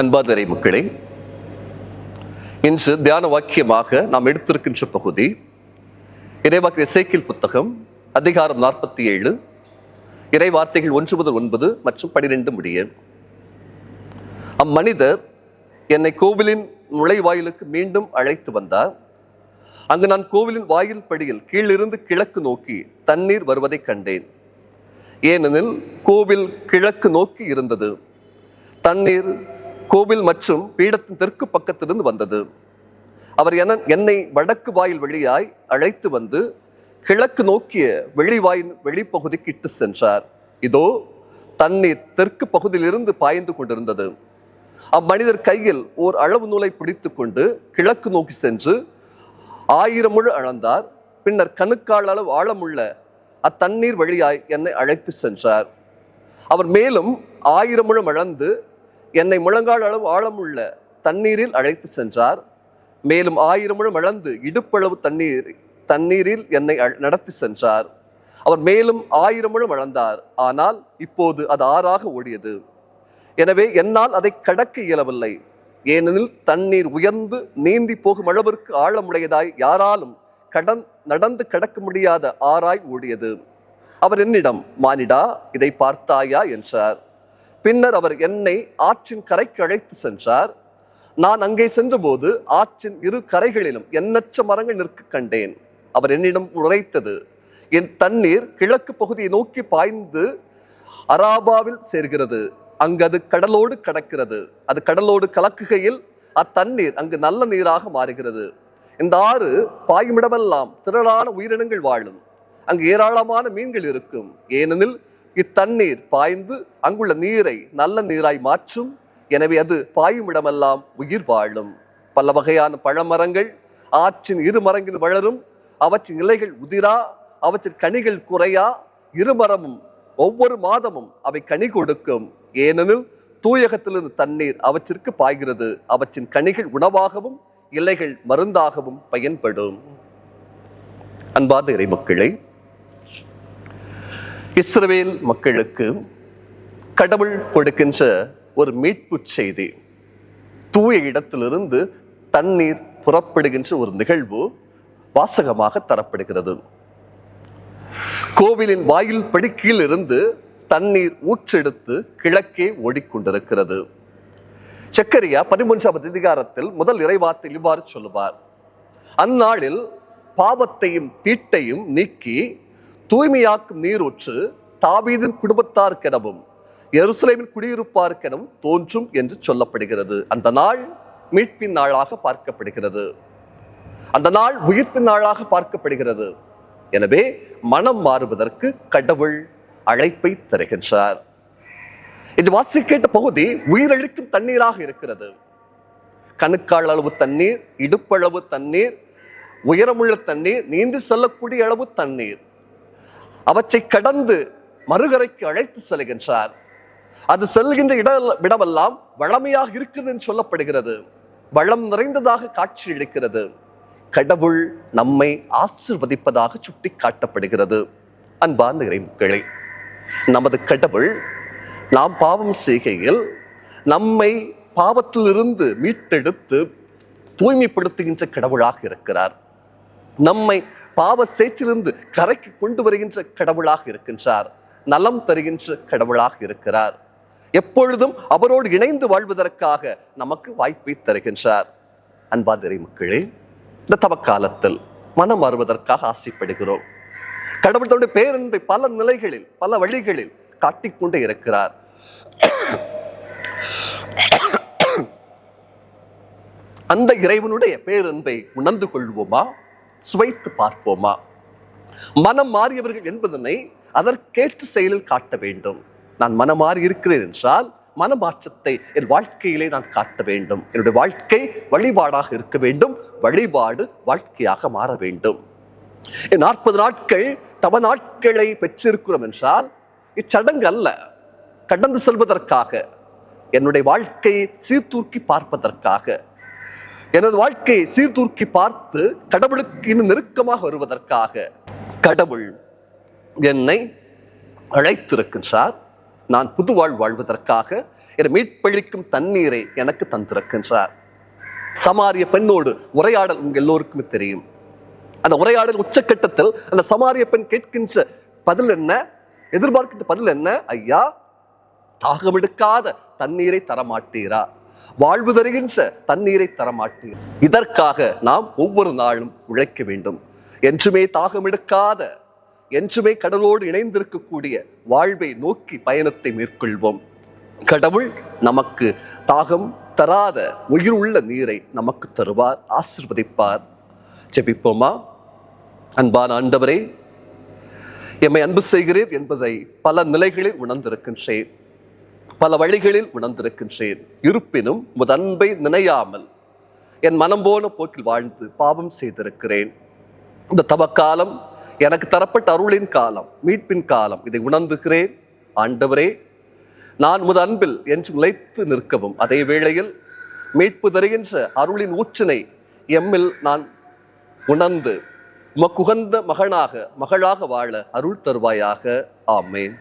அன்பாதரை மக்களே இன்று தியான வாக்கியமாக நாம் எடுத்திருக்கின்ற பகுதி இறைவாக்கு இசைக்கில் புத்தகம் அதிகாரம் நாற்பத்தி ஏழு இறை வார்த்தைகள் ஒன்று முதல் ஒன்பது மற்றும் பனிரெண்டு முடிய. அம்மனிதர் என்னை கோவிலின் நுழைவாயிலுக்கு மீண்டும் அழைத்து வந்தார். அங்கு நான் கோவிலின் வாயில் படியில் கீழிருந்து கிழக்கு நோக்கி தண்ணீர் வருவதைக் கண்டேன். ஏனெனில் கோவில் கிழக்கு நோக்கி இருந்தது. தண்ணீர் கோவில் மற்றும் பீடத்தின் தெற்கு பக்கத்திலிருந்து வந்தது. அவர் என என்னை வடக்கு வாயில் வழியாய் அழைத்து வந்து கிழக்கு நோக்கிய வெளிவாயின் வெளிப்பகுதிக்கு இட்டு சென்றார். இதோ தண்ணீர் தெற்கு பகுதியிலிருந்து பாய்ந்து கொண்டிருந்தது. அம்மனிதர் கையில் ஓர் அளவு நூலை பிடித்து கொண்டு கிழக்கு நோக்கி சென்று ஆயிரம் முழு அளந்தார். பின்னர் கணுக்கால் அளவு ஆழமுள்ள அத்தண்ணீர் வழியாய் என்னை அழைத்து சென்றார். அவர் மேலும் ஆயிரம் முழம் அளந்து என்னை முழங்கால் அளவு ஆழமுள்ள தண்ணீரில் அழைத்து சென்றார். மேலும் ஆயிரம் முழம் அளந்து இடுப்பளவு தண்ணீர் தண்ணீரில் என்னை நடத்தி சென்றார். அவர் மேலும் ஆயிரம் முழம் அளந்தார். ஆனால் இப்போது அது ஆறாக ஓடியது. எனவே என்னால் அதை கடக்க இயலவில்லை. ஏனெனில் தண்ணீர் உயர்ந்து நீந்தி போகும் அளவிற்கு ஆழமுடையதாய் யாராலும் கடன் நடந்து கடக்க முடியாத ஆறாய் ஓடியது. அவர் என்னிடம் மானிடா இதை பார்த்தாயா? என்றார். பின்னர் அவர் என்னை ஆற்றின் கரைக்கு அழைத்து சென்றார். நான் அங்கே சென்றபோது ஆற்றின் இரு கரைகளிலும் எண்ணற்ற மரங்கள் நிற்க கண்டேன். அவர் என்னிடம் உரைத்தது என் தண்ணீர் கிழக்கு பகுதியை நோக்கி பாய்ந்து அராபாவில் சேர்கிறது. அங்கு அது கடலோடு கடக்கிறது. அது கடலோடு கலக்குகையில் அத்தண்ணீர் அங்கு நல்ல நீராக மாறுகிறது. இந்த ஆறு பாயுமிடமெல்லாம் திரளான உயிரினங்கள் வாழும். அங்கு ஏராளமான மீன்கள் இருக்கும். ஏனெனில் இத்தண்ணீர் பாய்ந்து அங்குள்ள நீரை நல்ல நீராய் மாற்றும். எனவே அது பாயுமிடமெல்லாம் உயிர் வாழும். பல வகையான பழமரங்கள் ஆற்றின் இரு மரங்கில் வளரும். அவற்றின் இலைகள் உதிரா அவற்றின் கனிகள் குறையா. இருமரமும் ஒவ்வொரு மாதமும் அவை கனி கொடுக்கும். ஏனெனில் தூயகத்திலிருந்து தண்ணீர் அவற்றிற்கு பாய்கிறது. அவற்றின் கனிகள் உணவாகவும் இலைகள் மருந்தாகவும் பயன்படும். அன்பார்ந்த இறைமக்களை இஸ்ரவேல் மக்களுக்கு கடவுள் கொடுக்கின்ற ஒரு மீட்பு செய்தி. தூய இடத்திலிருந்து தண்ணீர் புறப்படுகின்ற ஒரு நிகழ்வு வாசகமாக தரப்படுகிறது. கோவிலின் வாயில் படுக்கையில் இருந்து தண்ணீர் ஊற்றெடுத்து கிழக்கே ஓடிக்கொண்டிருக்கிறது. சக்கரியா பதிமூன்றாம் அதிகாரத்தில் முதல் இறைவார்த்தை இவ்வாறு சொல்லுவார். அந்நாளில் பாவத்தையும் தீட்டையும் நீக்கி தூய்மையாக்கும் நீரூற்று தாபீதின் குடும்பத்தார்க்கெனவும் எருசலேமின் குடியிருப்பார்க்கெனவும் தோன்றும் என்று சொல்லப்படுகிறது. அந்த நாள் மீட்பின் நாளாக பார்க்கப்படுகிறது. அந்த நாள் உயிர்ப்பின் நாளாக பார்க்கப்படுகிறது. எனவே மனம் மாறுவதற்கு கடவுள் அழைப்பை தருகின்றார். இது வாசிக்கிட்ட பகுதி உயிரழிக்கும் தண்ணீராக இருக்கிறது. கணுக்கால் அளவு தண்ணீர் இடுப்பளவு தண்ணீர் உயரமுள்ள தண்ணீர் நீந்து செல்லக்கூடிய அளவு தண்ணீர். அவற்றை கடந்து மறுகரைக்கு அழைத்து செல்கின்றார். அது செல்கின்ற இட இடமெல்லாம் வளமையாக இருக்குது என்று சொல்லப்படுகிறது. வளம் நிறைந்ததாக காட்சி அளிக்கிறது. கடவுள் நம்மை ஆசிர்வதிப்பதாக சுட்டி காட்டப்படுகிறது அன்பார்ந்த இறைமக்களே நமது கடவுள் நாம் பாவம் செய்கையில் நம்மை பாவத்திலிருந்து மீட்டெடுத்து தூய்மைப்படுத்துகின்ற கடவுளாக இருக்கிறார். நம்மை பாவ சேற்றிலிருந்து கரைக்கு கொண்டு வருகின்ற கடவுளாக இருக்கின்றார். நலம் தருகின்ற கடவுளாக இருக்கிறார். எப்பொழுதும் அவரோடு இணைந்து வாழ்வதற்காக நமக்கு வாய்ப்பை தருகின்றார். அன்பாதிரை மக்களே இந்த தவக்காலத்தில் மனம் மாறுவதற்காக ஆசைப்படுகிறோம். கடவுள் தன்னுடைய பேரன்பை பல நிலைகளில் பல வழிகளில் காட்டிக்கொண்டே இருக்கிறார். அந்த இறைவனுடைய பேரன்பை உணர்ந்து கொள்வோமா? சுவைத்து பார்ப்போமா? மனம் மாறியவர்கள் என்பதனை அதற்கேற்று செயலில் காட்ட வேண்டும். நான் மனம் மாறி இருக்கிறேன் என்றால் மனமாற்றத்தை என் வாழ்க்கையிலே நான் காட்ட வேண்டும். என்னுடைய வாழ்க்கை வழிபாடாக இருக்க வேண்டும். வழிபாடு வாழ்க்கையாக மாற வேண்டும். என் நாற்பது நாட்கள் தவ நாட்களை பெற்றிருக்கிறோம் என்றால் இச்சடங்கு அல்ல. கடந்து செல்வதற்காக என்னுடைய வாழ்க்கையை சீர்தூக்கி பார்ப்பதற்காக எனது வாழ்க்கையை சீர்தூக்கி பார்த்து கடவுளுக்கு இன்னும் நெருக்கமாக வருவதற்காக கடவுள் என்னை அழைத்திருக்கின்றார். நான் புது வாழ் வாழ்வதற்காக என மீட்பளிக்கும் தண்ணீரை எனக்கு தந்திருக்கின்றார். சமாரிய பெண்ணோடு உரையாடல் உங்கள் எல்லோருக்குமே தெரியும். அந்த உரையாடல் உச்சக்கட்டத்தில் அந்த சமாரிய பெண் கேட்கின்ற பதில் என்ன? எதிர்பார்க்கின்ற பதில் என்ன? ஐயா தாகமெடுக்காத தண்ணீரை தரமாட்டீரா? வாழ்வு தருகின்ற தண்ணீரை தரமாட்டீர் இதற்காக நாம் ஒவ்வொரு நாளும் உழைக்க வேண்டும். என்றுமே தாகமெடுக்காத என்றுமே கடலோடு இணைந்திருக்கக்கூடிய வாழ்வை நோக்கி பயணத்தை மேற்கொள்வோம். கடவுள் நமக்கு தாகம் தராத உயிர் உள்ள நீரை நமக்கு தருவார் ஆசிர்வதிப்பார். ஜெபிப்போமா? அன்பான ஆண்டவரே எம்மை அன்பு செய்கிறீர் என்பதை பல நிலைகளில் உணர்ந்திருக்கின்றேன். பல வழிகளில் உணர்ந்திருக்கின்றேன். இருப்பினும் உமது அன்பை நினையாமல் என் மனம் போன போக்கில் வாழ்ந்து பாவம் செய்திருக்கிறேன். இந்த தவக்காலம் எனக்கு தரப்பட்ட அருளின் காலம் மீட்பின் காலம். இதை உணர்ந்துகிறேன். ஆண்டவரே நான் உமது அன்பில் என்று நிலைத்து நிற்கவும் அதே வேளையில் மீட்பு தருகின்ற அருளின் ஊற்றினை எம்மில் நான் உணர்ந்து உமக்குகந்த மகனாக மகளாக வாழ அருள் தருவாயாக. ஆமேன்.